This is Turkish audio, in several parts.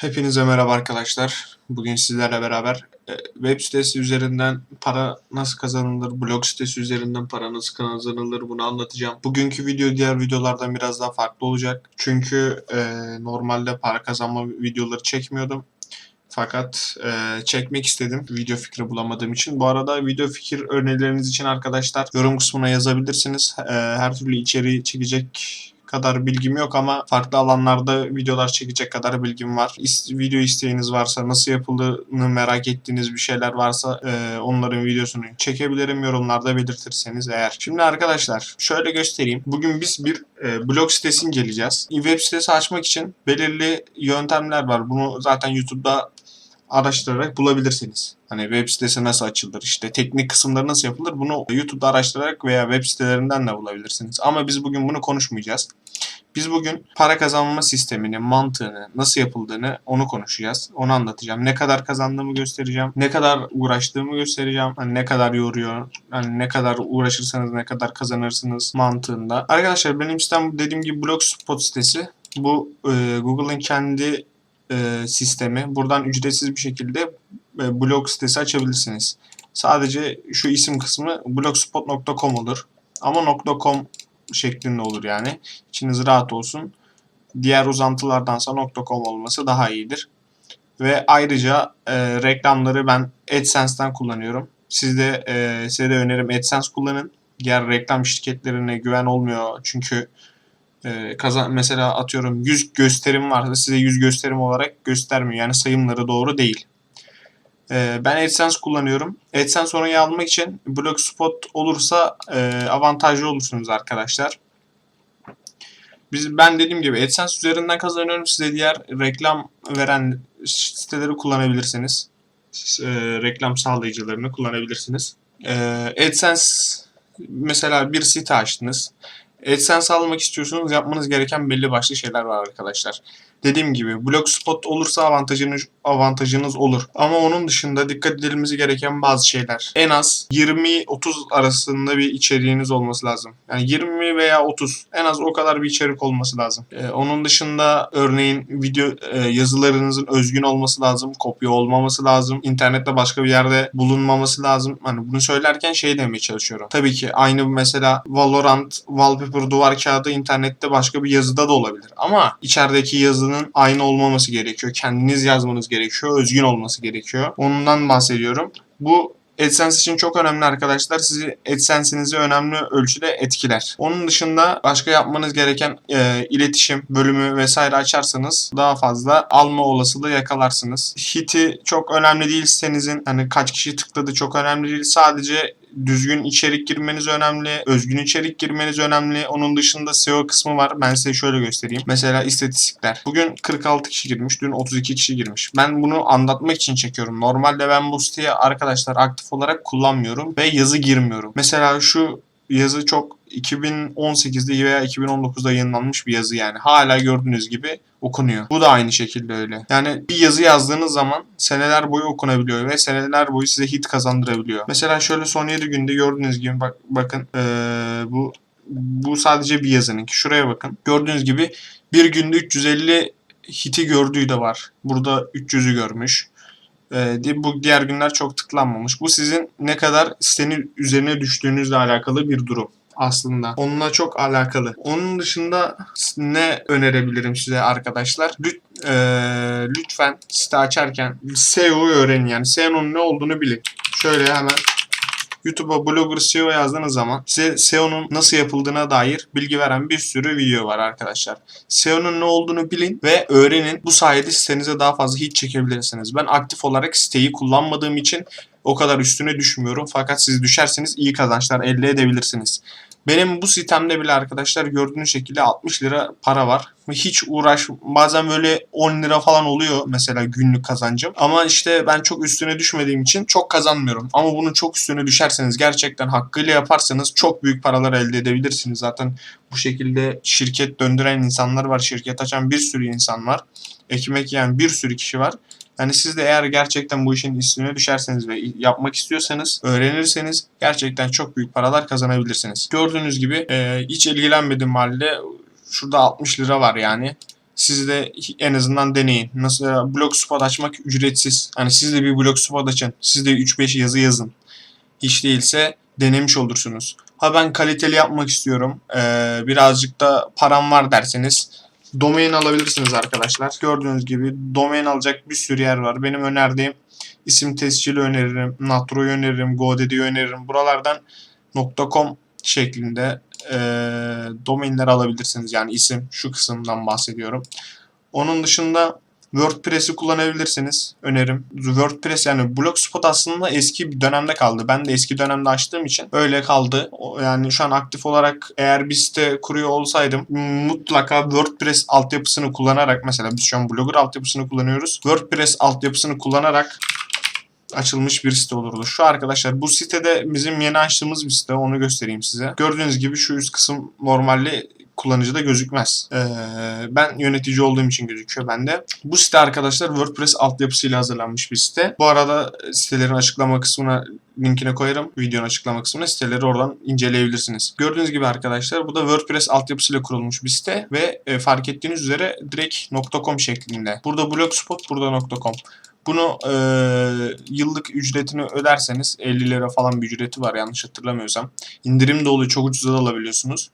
Hepinize merhaba arkadaşlar. Bugün sizlerle beraber e, web sitesi üzerinden para nasıl kazanılır, blog sitesi üzerinden para nasıl kazanılır bunu anlatacağım. Bugünkü video diğer videolardan biraz daha farklı olacak. Çünkü e, normalde para kazanma videoları çekmiyordum. Fakat e, çekmek istedim video fikri bulamadığım için. Bu arada video fikir önerileriniz için arkadaşlar yorum kısmına yazabilirsiniz. E, her türlü içeriği çekecek kadar bilgim yok ama farklı alanlarda videolar çekecek kadar bilgim var. Video isteğiniz varsa, nasıl yapıldığını merak ettiğiniz bir şeyler varsa e, onların videosunu çekebilirim. Yorumlarda belirtirseniz eğer. Şimdi arkadaşlar şöyle göstereyim. Bugün biz bir e, blog sitesi inceleyeceğiz. Web sitesi açmak için belirli yöntemler var. Bunu zaten YouTube'da araştırarak bulabilirsiniz. Hani web sitesi nasıl açılır, işte teknik kısımları nasıl yapılır bunu YouTube'da araştırarak veya web sitelerinden de bulabilirsiniz. Ama biz bugün bunu konuşmayacağız. Biz bugün para kazanma sistemini, mantığını, nasıl yapıldığını onu konuşacağız. Onu anlatacağım. Ne kadar kazandığımı göstereceğim. Ne kadar uğraştığımı göstereceğim. Hani ne kadar yoruyor, hani ne kadar uğraşırsanız ne kadar kazanırsınız mantığında. Arkadaşlar benim sitem dediğim gibi Blogspot sitesi. Bu e, Google'ın kendi e, sistemi. Buradan ücretsiz bir şekilde e, blog sitesi açabilirsiniz. Sadece şu isim kısmı blogspot.com olur. Ama .com şeklinde olur yani. İçiniz rahat olsun. Diğer uzantılardansa .com olması daha iyidir. Ve ayrıca e, reklamları ben AdSense'den kullanıyorum. Siz de, e, size de önerim AdSense kullanın. Diğer reklam şirketlerine güven olmuyor. Çünkü e, kazan mesela atıyorum 100 gösterim varsa size 100 gösterim olarak göstermiyor. Yani sayımları doğru değil. E, ben AdSense kullanıyorum. AdSense orayı almak için Blogspot olursa e, avantajlı olursunuz arkadaşlar. Biz ben dediğim gibi AdSense üzerinden kazanıyorum. Size diğer reklam veren siteleri kullanabilirsiniz. E, reklam sağlayıcılarını kullanabilirsiniz. E, AdSense mesela bir site açtınız. AdSense almak istiyorsunuz yapmanız gereken belli başlı şeyler var arkadaşlar. Dediğim gibi Blogspot olursa avantajınız, avantajınız olur. Ama onun dışında dikkat edilmesi gereken bazı şeyler. En az 20-30 arasında bir içeriğiniz olması lazım. Yani 20 veya 30 en az o kadar bir içerik olması lazım. Ee, onun dışında örneğin video e, yazılarınızın özgün olması lazım. Kopya olmaması lazım. İnternette başka bir yerde bulunmaması lazım. Hani bunu söylerken şey demeye çalışıyorum. Tabii ki aynı mesela Valorant wallpaper duvar kağıdı internette başka bir yazıda da olabilir. Ama içerideki yazının aynı olmaması gerekiyor. Kendiniz yazmanız gerekiyor. Özgün olması gerekiyor. Ondan bahsediyorum. Bu AdSense için çok önemli arkadaşlar. Sizi AdSense'inizi önemli ölçüde etkiler. Onun dışında başka yapmanız gereken e, iletişim bölümü vesaire açarsanız daha fazla alma olasılığı yakalarsınız. Hit'i çok önemli değil sitenizin. Hani kaç kişi tıkladı çok önemli değil. Sadece düzgün içerik girmeniz önemli. Özgün içerik girmeniz önemli. Onun dışında SEO kısmı var. Ben size şöyle göstereyim. Mesela istatistikler. Bugün 46 kişi girmiş. Dün 32 kişi girmiş. Ben bunu anlatmak için çekiyorum. Normalde ben bu siteyi arkadaşlar aktif olarak kullanmıyorum ve yazı girmiyorum. Mesela şu yazı çok 2018'de veya 2019'da yayınlanmış bir yazı yani. Hala gördüğünüz gibi okunuyor. Bu da aynı şekilde öyle. Yani bir yazı yazdığınız zaman seneler boyu okunabiliyor ve seneler boyu size hit kazandırabiliyor. Mesela şöyle son 7 günde gördüğünüz gibi bak bakın ee, bu bu sadece bir yazınınki. Şuraya bakın. Gördüğünüz gibi bir günde 350 hiti gördüğü de var. Burada 300'ü görmüş. Ee, bu diğer günler çok tıklanmamış. Bu sizin ne kadar sitenin üzerine düştüğünüzle alakalı bir durum aslında. Onunla çok alakalı. Onun dışında ne önerebilirim size arkadaşlar? Lüt, e, lütfen site açarken SEO'yu öğrenin yani. SEO'nun ne olduğunu bilin. Şöyle hemen YouTube'a blogger SEO yazdığınız zaman size SEO'nun nasıl yapıldığına dair bilgi veren bir sürü video var arkadaşlar. SEO'nun ne olduğunu bilin ve öğrenin. Bu sayede sitenize daha fazla hit çekebilirsiniz. Ben aktif olarak siteyi kullanmadığım için o kadar üstüne düşmüyorum. Fakat siz düşerseniz iyi kazançlar elde edebilirsiniz. Benim bu sitemde bile arkadaşlar gördüğünüz şekilde 60 lira para var. Hiç uğraş bazen böyle 10 lira falan oluyor mesela günlük kazancım. Ama işte ben çok üstüne düşmediğim için çok kazanmıyorum. Ama bunun çok üstüne düşerseniz gerçekten hakkıyla yaparsanız çok büyük paralar elde edebilirsiniz. Zaten bu şekilde şirket döndüren insanlar var. Şirket açan bir sürü insan var. Ekmek yiyen bir sürü kişi var. Yani siz de eğer gerçekten bu işin üstüne düşerseniz ve yapmak istiyorsanız, öğrenirseniz gerçekten çok büyük paralar kazanabilirsiniz. Gördüğünüz gibi e, hiç ilgilenmediğim halde şurada 60 lira var yani. Siz de en azından deneyin. Mesela blog spot açmak ücretsiz. Hani siz de bir blog spot açın. Siz de 3-5 yazı yazın. Hiç değilse denemiş olursunuz. Ha ben kaliteli yapmak istiyorum. Ee, birazcık da param var derseniz domain alabilirsiniz arkadaşlar. Gördüğünüz gibi domain alacak bir sürü yer var. Benim önerdiğim isim tescili öneririm, Natro'yu öneririm, GoDaddy'yi öneririm. Buralardan .com şeklinde e, domainler alabilirsiniz. Yani isim şu kısımdan bahsediyorum. Onun dışında WordPress'i kullanabilirsiniz. Önerim. WordPress yani Blogspot aslında eski bir dönemde kaldı. Ben de eski dönemde açtığım için öyle kaldı. Yani şu an aktif olarak eğer bir site kuruyor olsaydım mutlaka WordPress altyapısını kullanarak mesela biz şu an Blogger altyapısını kullanıyoruz. WordPress altyapısını kullanarak açılmış bir site olurdu. Şu arkadaşlar bu sitede bizim yeni açtığımız bir site onu göstereyim size. Gördüğünüz gibi şu üst kısım normalde kullanıcıda gözükmez. Ee, ben yönetici olduğum için gözüküyor bende. Bu site arkadaşlar WordPress altyapısıyla hazırlanmış bir site. Bu arada sitelerin açıklama kısmına linkine koyarım. Videonun açıklama kısmına siteleri oradan inceleyebilirsiniz. Gördüğünüz gibi arkadaşlar bu da WordPress altyapısıyla kurulmuş bir site ve e, fark ettiğiniz üzere direkt .com şeklinde. Burada blogspot, burada .com. Bunu e, yıllık ücretini öderseniz 50 lira falan bir ücreti var yanlış hatırlamıyorsam. İndirim de oluyor çok ucuza da alabiliyorsunuz.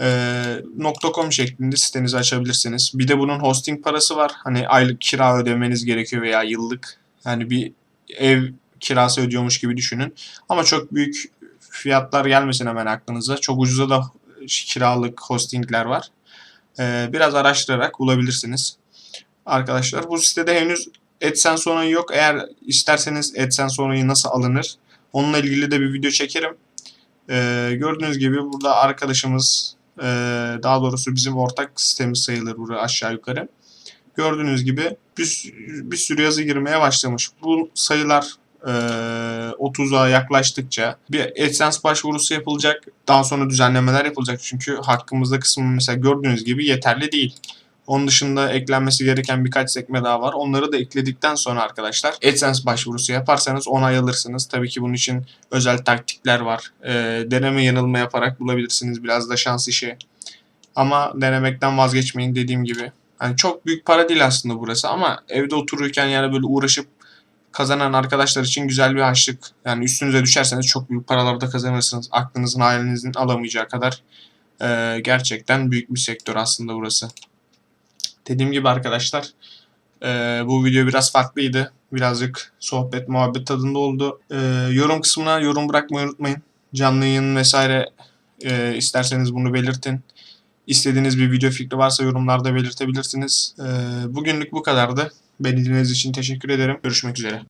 E, şeklinde sitenizi açabilirsiniz. Bir de bunun hosting parası var. Hani aylık kira ödemeniz gerekiyor veya yıllık. Yani bir ev kirası ödüyormuş gibi düşünün. Ama çok büyük fiyatlar gelmesin hemen aklınıza. Çok ucuza da kiralık hostingler var. E, biraz araştırarak bulabilirsiniz. Arkadaşlar bu sitede henüz AdSense onayı yok. Eğer isterseniz AdSense onayı nasıl alınır onunla ilgili de bir video çekerim. Ee, gördüğünüz gibi burada arkadaşımız e, daha doğrusu bizim ortak sitemiz sayılır burada aşağı yukarı. Gördüğünüz gibi bir, bir sürü yazı girmeye başlamış. Bu sayılar e, 30'a yaklaştıkça bir AdSense başvurusu yapılacak. Daha sonra düzenlemeler yapılacak. Çünkü hakkımızda kısmı mesela gördüğünüz gibi yeterli değil. Onun dışında eklenmesi gereken birkaç sekme daha var. Onları da ekledikten sonra arkadaşlar AdSense başvurusu yaparsanız onay alırsınız. Tabii ki bunun için özel taktikler var. Ee, deneme yanılma yaparak bulabilirsiniz. Biraz da şans işi. Ama denemekten vazgeçmeyin dediğim gibi. Yani çok büyük para değil aslında burası ama evde otururken yani böyle uğraşıp kazanan arkadaşlar için güzel bir harçlık. Yani üstünüze düşerseniz çok büyük paralar da kazanırsınız. Aklınızın ailenizin alamayacağı kadar ee, gerçekten büyük bir sektör aslında burası. Dediğim gibi arkadaşlar eee, bu video biraz farklıydı. Birazcık sohbet muhabbet tadında oldu. Eee, yorum kısmına yorum bırakmayı unutmayın. Canlı yayın vesaire eee, isterseniz bunu belirtin. İstediğiniz bir video fikri varsa yorumlarda belirtebilirsiniz. Eee, bugünlük bu kadardı. Beni dinlediğiniz için teşekkür ederim. Görüşmek üzere.